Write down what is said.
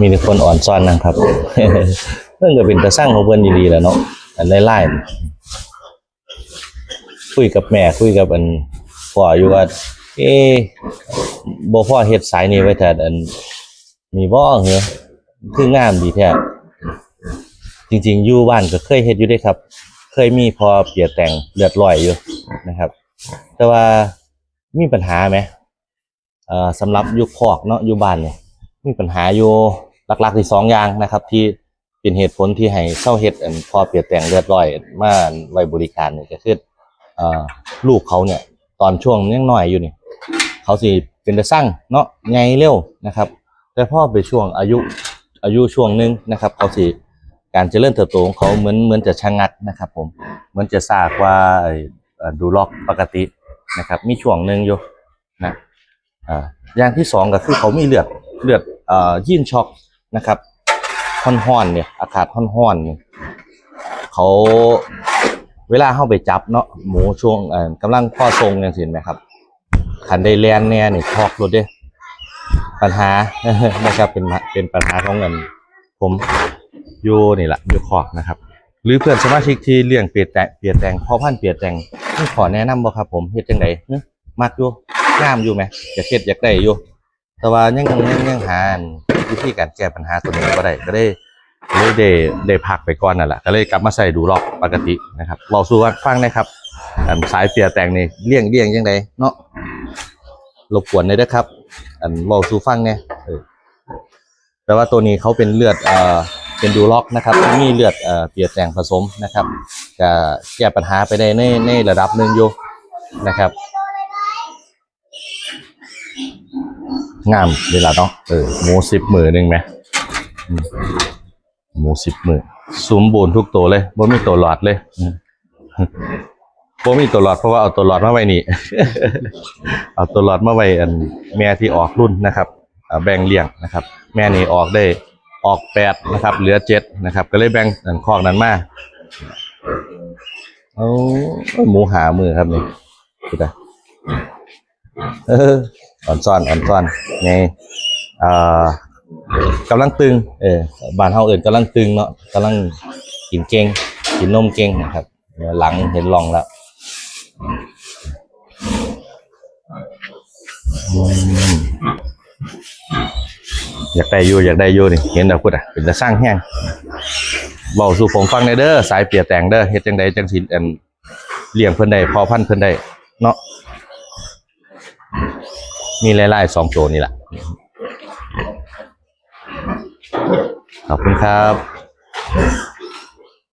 มีแต่คนอ่อนซ่อนนะครับเพิ่นก็เป็นตาสร้างของเพิ่นดีๆแหล้วเนาะอันไล่ๆคุยกับแม่คุยกับอันพ่ออยู่ว่า เอ๊บ่พ่อเฮ็ดสายนี้ไว้แต่อัน มีบ่เหรอคืองามดีแท้จริง ๆ อยู่บ้านก็เคยเฮ็ดอยู่ด้ครับ เคยมีพอเปลี่ยนแต่งเลือดลอยอยู่นะครับ แต่ว่ามีปัญหาไหม สำหรับยุคคอกเนาะอยู่บ้านเนี่ยมีปัญหาอยู่หลักๆที่สองอย่างนะครับ ที่เป็นเหตุผลที่ให้เศร้าเฮ็ดพอเปลี่ยนแต่งเลือดลอยมาไว้บริการเนี่ยก็คือเอ่อลูกเขาเนี่ยตอนช่วงยังน้อยอยู่นี่เขาสิเป็นตะสั่งเนาะไงเร็วนะครับ แต่พอไปช่วงอายุอายุช่วงหนึงนะครับเขาสิการเจริญเติบโตของเขาเหมือนเหมือนจะชะงักนะครับผมเหมือนจะซากว่าดูล็อกปกตินะครับ มีช่วงหนึ่งอยู่นะ อ่าอย่างที่สองก็คือเขามีเลือดเลือดเอ่อยีนช็อกนะครับห้อนๆเนี่ยอากาศห้อนๆเนี่ยเขาเวลาเข้าไปจับเนาะหมูช่วงเอ่อกำลังพ่อทรงอย่างสิเห็นไหมครับขันได้แลนแน่เนี่ทอกรถเด้ปัญหานะครับเป็นเป็นปัญหาของเงินผมอยู่นี่แหละอยู่ขอกนะครับ หรือเพื่อนสมาชิกที่เลี้ยงเปียแตงเปียแตงพ่อพันเปียแตงนี่ขอแนะนำบ่ครับผมเฮ็ดจังไดมักอยู่ งามอยู่ไหมอยากเฮ็ดอยากได้อยู่ แต่ว่ายังยังยังยังหาอันวิธีการแก้ปัญหาตัวนี้บ่ได้ก็ได้เลยได้ได้พักไปก่อนนั่นแหละก็เลยกลับมาใส่ดูรอบปกตินะครับเราสู้ว่าฟังนะครับอันสายเปียแตงนี่เลี้ยงเลี้ยงจังไดเนาะรบกวนได้เด้อครับ อันเราสู้ฟังเนี่ยแต่ว่าตัวนี้เขาเป็นเลือดเอ่อเป็นดูล็อกนะครับที่มีเลือดเอ่อเปียแตงผสมนะครับจะแก้ปัญหาไปได้ในในระดับหนึ่งอยู่นะครับ งามเวลาเนาะเออหมูสิบหมือหนึ่งไหมหมูสิบหมือสมบูรณ์ทุกตัวเลยบ่มีตัวหลอดเลยบ่มีตัวหลอดเพราะว่าเอาตัวหลอดมาไว้นี่ เอาตัวหลอดมาไว้อันแม่ที่ออกรุ่นนะครับแบ่งเลี้ยงนะครับ แม่นี่ออกได้ออกแปดนะครับ เหลือเจ็ดนะครับ ก็เลยแบ่งอันคอกนั้นมาเอาหมูหามือครับนี่ดูด้เออ อ่อนซ่อนอ่อนซ่อนไงอ่ากำลังตึงเออบานเฮาเอื่นกำลังตึงเนาะกำลังกินเก่งกินนมเก่งนะครับหลังเห็นลองแล้วอยากได้อยู่อยากได้อยู่นี่เห็นดอกพุดอะเป็นจะสร้างแห้งเบาสู่ผมฟังในเด้อสายเปียแตงเด้อเฮ็ดจังใดจังสิอันเลี้ยงเพิ่นได้พอพันเพิ่นได้เนาะ มีไล่ๆสองตัวนี่แหละขอบคุณครับ